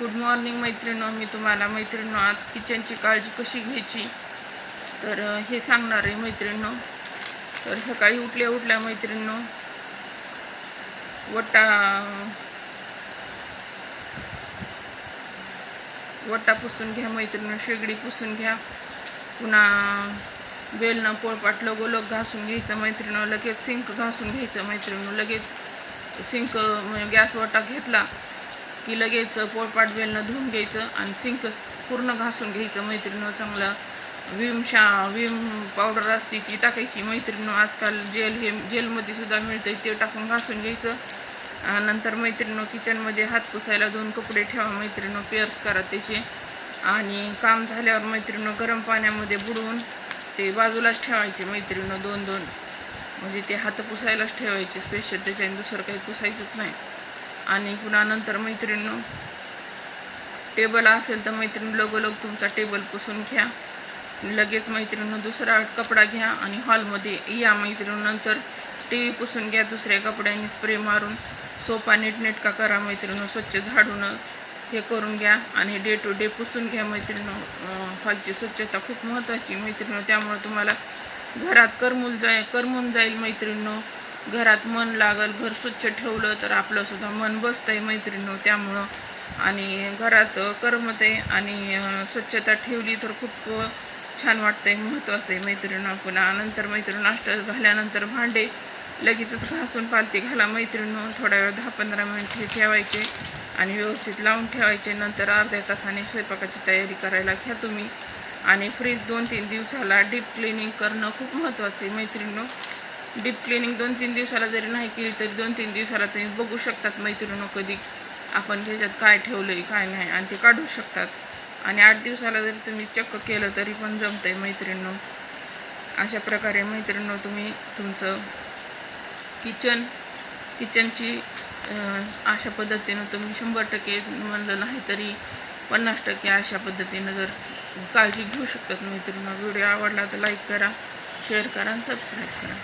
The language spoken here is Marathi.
गुड मॉर्निंग मैत्रिणो मी तुम्हाला मैत्रिणो आज किचनची काळजी कशी घ्यायची? तर हे सांगणार आहे मैत्रिणो तर सकाळी उठल्या उठल्या मैत्रिणो वट्टा वट्टा पुसून घ्या मैत्रिणीनो शेगडी पुसून घ्या. पुन्हा बेलनं पोळपाट लगोलग घासून घ्यायचं मैत्रिणीनं लगेच सिंक घासून घ्यायचं मैत्रिणीनं लगेच सिंक गॅस वटा घेतला. की लगेच पोळपाट बेलनं धुवून घ्यायचं आणि सिंक पूर्ण घासून घ्यायचं. मैत्रिणीनं चांगलं विम शा विम पावडर असते ती टाकायची. मैत्रिणीनं आजकाल जेल हे जेलमध्ये सुद्धा मिळतं ते टाकून घासून घ्यायचं. नंतर मैत्रिणीनं किचनमध्ये हात पुसायला दोन कपडे ठेवा. मैत्रिणीनं पेअर्स करा त्याचे. आणि काम झाल्यावर मैत्रिणीनं गरम पाण्यामध्ये बुडवून ते बाजूलाच ठेवायचे. मैत्रिणीनं दोन दोन म्हणजे ते हात पुसायलाच ठेवायचे. स्पेशल त्याच्याने दुसरं काही पुसायचंच नाही. आणि पुन्हा नंतर मैत्रिणीनं? टेबल असेल तर मैत्रीण लगोलग तुमचा टेबल पुसून घ्या. लगेच मैत्रिणीनं दुसरा कपडा घ्या आणि हॉलमध्ये या मैत्रिणीनंतर टी व्ही पुसून घ्या दुसऱ्या कपड्याने स्प्रे मारून. सोफा नीटनेटका करा मैत्रिणीनं स्वच्छ झाडून हे करून घ्या आणि डे टू डे पुसून घ्या मैत्रिणीनं. हॉलची स्वच्छता खूप महत्त्वाची मैत्रिणीनं त्यामुळे तुम्हाला घरात करमून जाय करमून जाईल मैत्रिणीनं. घरात मन लागल घर स्वच्छ ठेवलं तर आपलंसुद्धा मन बसतंय मैत्रिणीनं त्यामुळं. आणि घरात करमत आहे आणि स्वच्छता ठेवली तर खूप छान वाटतंय महत्त्वाचं आहे मैत्रिणीनं पुन्हा नंतर मैत्रीण नाश्ता झाल्यानंतर भांडे लगेचच घासून पालती घाला मैत्रिणीनं. थोडा वेळ दहा पंधरा मिनिट हे ठेवायचे आणि व्यवस्थित लावून ठेवायचे. नंतर अर्ध्या तासाने स्वयंपाकाची तयारी करायला घ्या तुम्ही. आणि फ्रीज दोन तीन दिवसाला डीप क्लिनिंग करणं खूप महत्त्वाचं आहे मैत्रिणीनं. डीप क्लिनिंग दोन तीन दिवसाला जरी नाही केली तरी दोन तीन दिवसाला तुम्ही बघू शकतात मैत्रिणी कधी आपण त्याच्यात काय ठेवलं आहे काय नाही आणि ते काढू शकतात. आणि आठ दिवसाला जरी तुम्ही चक्क केलं तरी पण जमतंय मैत्रिणीनं. अशा प्रकारे मैत्रिणींनो तुम्ही तुमचं किचन किचनची अशा पद्धतीनं तुम्ही शंभर टक्के म्हणलं नाही तरी पन्नास टक्के अशा पद्धतीनं जर काळजी घेऊ शकतात मैत्रिणीनं. व्हिडिओ आवडला तर लाईक करा शेअर करा आणि सबस्क्राईब करा.